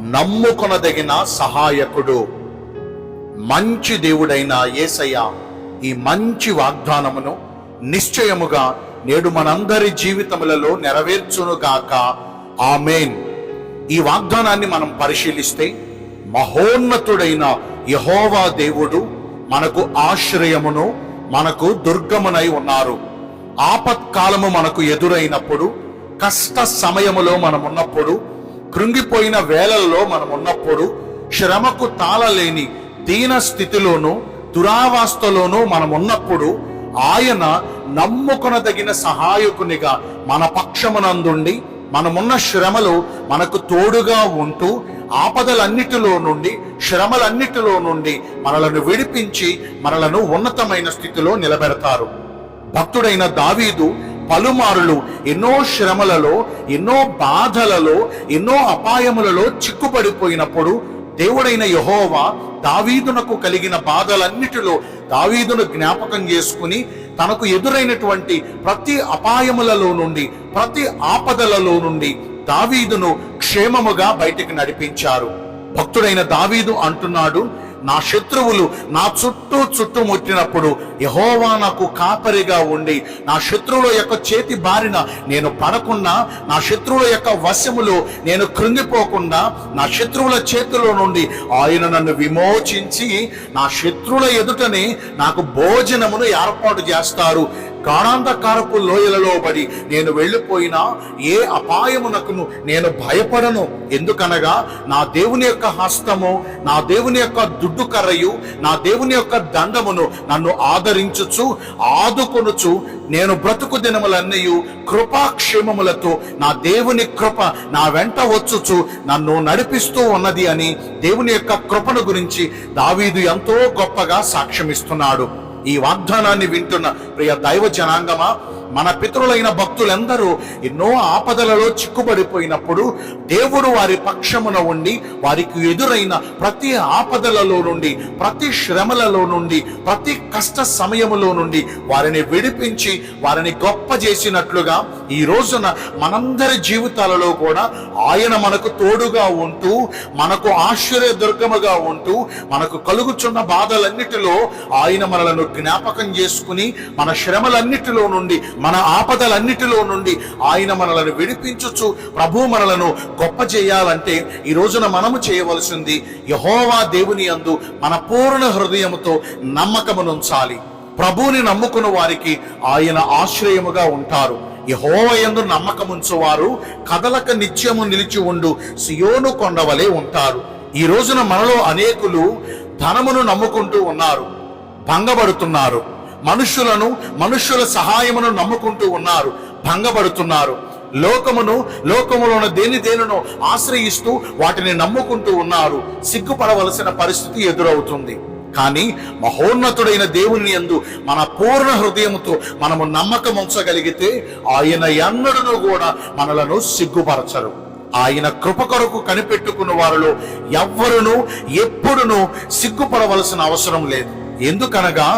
నమ్ముకొనదగిన సహాయకుడు. మంచి దేవుడైన యేసయ్య ఈ మంచి వాగ్దానమును నిశ్చయముగా నేడు మనందరి జీవితములలో నెరవేర్చునుగాక ఆమెన్. ఈ వాగ్దానాన్ని మనం పరిశీలిస్తే మహోన్నతుడైన యహోవా దేవుడు మనకు ఆశ్రయమును మనకు దుర్గమునై ఉన్నారు. ఆపత్కాలము మనకు ఎదురైనప్పుడు కష్ట సమయములో మనం ఉన్నప్పుడు కృంగిపోయిన వేళల్లో మనం ఉన్నప్పుడు శ్రమకు తాళలేని దీన స్థితిలోనూ దురావస్థలోనూ మనం ఉన్నప్పుడు ఆయన నమ్ముకొనదగిన సహాయకునిగా మన పక్షమునందుండి మనమున్న శ్రమలు మనకు తోడుగా ఉంటూ ఆపదలన్నిటిలో నుండి శ్రమలన్నిటిలో నుండి మనలను విడిపించి మనలను ఉన్నతమైన స్థితిలో నిలబెడతారు. భక్తుడైన దావీదు పలుమారులు ఎన్నో శ్రమలలో ఎన్నో బాధలలో ఎన్నో అపాయములలో చిక్కుపడిపోయినప్పుడు దేవుడైన యహోవా దావీదునకు కలిగిన బాధలన్నిటిలో దావీదును జ్ఞాపకం చేసుకుని తనకు ఎదురైనటువంటి ప్రతి అపాయములలో నుండి ప్రతి ఆపదలలో నుండి దావీదును క్షేమముగా బయటికి నడిపించారు. భక్తుడైన దావీదు అంటున్నాడు నా శత్రువులు నా చుట్టూ చుట్టుముట్టినప్పుడు యహోవా నాకు కాపరిగా ఉండి నా శత్రువుల యొక్క చేతి బారిన నేను పడకుండా నా శత్రువుల యొక్క వశములో నేను కృంగిపోకుండా నా శత్రువుల చేతిలో నుండి ఆయన నన్ను విమోచించి నా శత్రువుల ఎదుటనే నాకు భోజనమును ఏర్పాటు చేస్తారు. గాఢాంధకారపు లోయలలో పడి నేను వెళ్ళిపోయినా ఏ అపాయమునకును నేను భయపడను. ఎందుకనగా నా దేవుని యొక్క హస్తము నా దేవుని యొక్క దుడ్డు కర్రయు నా దేవుని యొక్క దండమును నన్ను ఆదరించుచు ఆదుకొనుచు నేను బ్రతుకు దినములన్నయు కృపాక్షేమములతో నా దేవుని కృప నా వెంట వచ్చుచు నన్ను నడిపిస్తూ ఉన్నది అని దేవుని యొక్క కృపను గురించి దావీదు ఎంతో గొప్పగా సాక్ష్యమిస్తున్నాడు. ఈ వాగ్దానాన్ని వింటున్న ప్రియ దైవ జనాంగమా మన పితరులైన భక్తులందరూ ఎన్నో ఆపదలలో చిక్కుబడిపోయినప్పుడు దేవుడు వారి పక్షమున ఉండి వారికి ఎదురైన ప్రతి ఆపదలలో నుండి ప్రతి శ్రమలలో నుండి ప్రతి కష్ట సమయములో నుండి వారిని విడిపించి వారిని గొప్ప చేసినట్లుగా ఈ రోజున మనందరి జీవితాలలో కూడా ఆయన మనకు తోడుగా ఉంటూ మనకు ఆశ్చర్య దుర్గముగా ఉంటూ మనకు కలుగుచున్న బాధలన్నిటిలో ఆయన మనలను జ్ఞాపకం చేసుకుని మన శ్రమలన్నిటిలో నుండి మన ఆపదలన్నిటిలో నుండి ఆయన మనలను విడిపించుచు ప్రభు మనలను గొప్ప చేయాలంటే ఈ రోజున మనము చేయవలసింది యహోవా దేవుని అందు మన పూర్ణ హృదయముతో నమ్మకమునుంచాలి. ప్రభువుని నమ్ముకున్న వారికి ఆయన ఆశ్రయముగా ఉంటారు. యహోవయందు నమ్మకముంచువారు కదలక నిత్యము నిలిచి ఉండు సియోను కొండవలే ఉంటారు. ఈ రోజున మనలో అనేకులు ధనమును నమ్ముకుంటూ ఉన్నారు భంగపడుతున్నారు. మనుష్యులను మనుష్యుల సహాయమును నమ్ముకుంటూ ఉన్నారు భంగపడుతున్నారు. లోకమును లోకములోని దేని దేనినో ఆశ్రయిస్తూ వాటిని నమ్ముకుంటూ ఉన్నారు. సిగ్గుపడవలసిన పరిస్థితి ఎదురవుతుంది. కానీ మహోన్నతుడైన దేవుని యందు మన పూర్ణ హృదయముతో మనము నమ్మకం ఉంచగలిగితే ఆయన ఎన్నడను కూడా మనలను సిగ్గుపరచరు. ఆయన కృప కొరకు కనిపెట్టుకున్న వారిలో ఎవ్వరును ఎప్పుడునూ సిగ్గుపడవలసిన అవసరం లేదు. ఎందుకనగా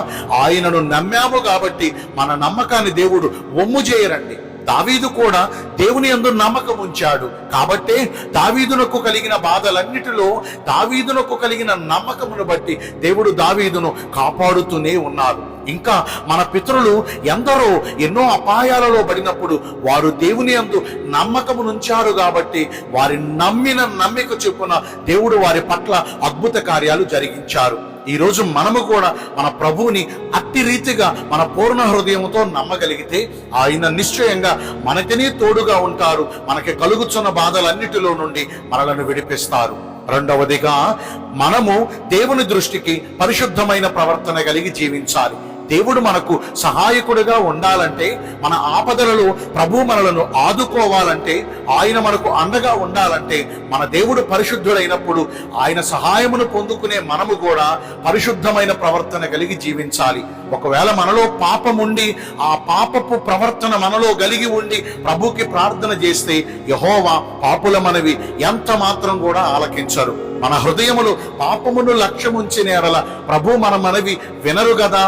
ఆయనను నమ్మాము కాబట్టి మన నమ్మకాన్ని దేవుడు ఒమ్ము చేయరండి. దావీదు కూడా దేవుని యందు నమ్మకం ఉంచాడు. కాబట్టే దావీదునకు కలిగిన బాధలన్నిటిలో దావీదునకు కలిగిన నమ్మకమును బట్టి దేవుడు దావీదును కాపాడుతూనే ఉన్నారు. ఇంకా మన పితరులు ఎందరో ఎన్నో అపాయాలలో పడినప్పుడు వారు దేవుని అందు నమ్మకము నుంచారు కాబట్టి వారి నమ్మిన నమ్మిక చొప్పున దేవుడు వారి పట్ల అద్భుత కార్యాలు జరిగించారు. ఈ రోజు మనము కూడా మన ప్రభువుని అట్టి రీతిగా మన పూర్ణ హృదయంతో నమ్మగలిగితే ఆయన నిశ్చయంగా మనకనే తోడుగా ఉంటారు మనకి కలుగుతున్న బాధలన్నిటిలో నుండి మనలను విడిపిస్తారు. రెండవదిగా మనము దేవుని దృష్టికి పరిశుద్ధమైన ప్రవర్తన కలిగి జీవించాలి. దేవుడు మనకు సహాయకుడిగా ఉండాలంటే మన ఆపదలలో ప్రభు మనలను ఆదుకోవాలంటే ఆయన మనకు అండగా ఉండాలంటే మన దేవుడు పరిశుద్ధుడైనప్పుడు ఆయన సహాయమును పొందుకునే మనము కూడా పరిశుద్ధమైన ప్రవర్తన కలిగి జీవించాలి. ఒకవేళ మనలో పాపం ఉండి ఆ పాపపు ప్రవర్తన మనలో కలిగి ఉండి ప్రభుకి ప్రార్థన చేస్తే యహోవా పాపుల మనవి ఎంత మాత్రం కూడా ఆలకించరు. మన హృదయములు పాపమును లక్ష్యముంచిన ఎడల ప్రభు మన మనవి వినరు గదా?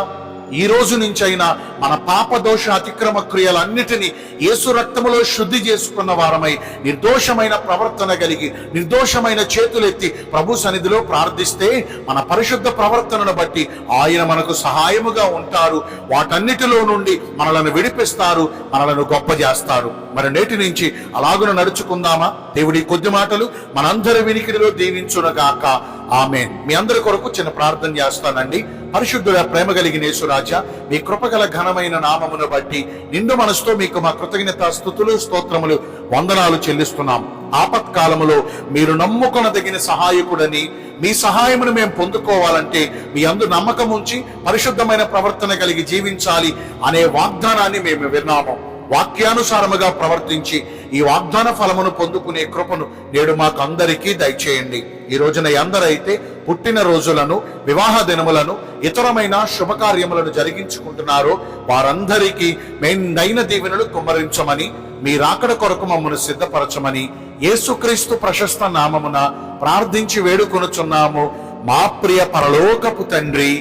ఈ రోజు నుంచైనా మన పాప దోష అతిక్రమ క్రియలన్నిటినీ యేసు రక్తములో శుద్ధి చేసుకున్న వారమై నిర్దోషమైన ప్రవర్తన కలిగి నిర్దోషమైన చేతులెత్తి ప్రభు సన్నిధిలో ప్రార్థిస్తే మన పరిశుద్ధ ప్రవర్తనను బట్టి ఆయన మనకు సహాయముగా ఉంటారు. వాటన్నిటిలో నుండి మనలను విడిపిస్తారు మనలను గొప్ప చేస్తారు మరి నేటి నుంచి అలాగున నడుచుకుందామా? దేవుడి కొద్ది మాటలు మనందరి వినికిడిలో దీవించునగాక. ఆమె మీ అందరి కొరకు చిన్న ప్రార్థన చేస్తానండి. పరిశుద్ధుడ ప్రేమ కలిగిన యేసురాజ మీ కృపగల ఘనమైన నామమును బట్టి నిండు మనసుతో మీకు మా కృతజ్ఞత స్థుతులు స్తోత్రములు వందనాలు చెల్లిస్తున్నాం. ఆపత్కాలములో మీరు నమ్ముకొనదగిన సహాయకుడని మీ సహాయమును మేము పొందుకోవాలంటే మీ అందు నమ్మకం ఉంచి పరిశుద్ధమైన ప్రవర్తన కలిగి జీవించాలి అనే వాగ్దానాన్ని మేము విన్నాము. వాక్యానుసారముగా ప్రవర్తించి ఈ వాగ్దాన ఫలమును పొందుకునే కృపను నేడు మాకు అందరికీ దయచేయండి. ఈ రోజున ఎందరైతే పుట్టిన రోజులను వివాహ దినములను ఇతరమైన శుభకార్యములను జరిగించుకుంటున్నారో. వారందరికీ మెండైన దీవెనలు కుమ్మరించమని మీ రాకడ కొరకు మమ్మను సిద్ధపరచమని యేసుక్రీస్తు ప్రశస్త నామమున ప్రార్థించి వేడుకొనుచున్నాము. మా ప్రియ పరలోకపు తండ్రి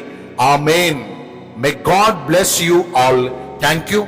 amen may God bless you all thank you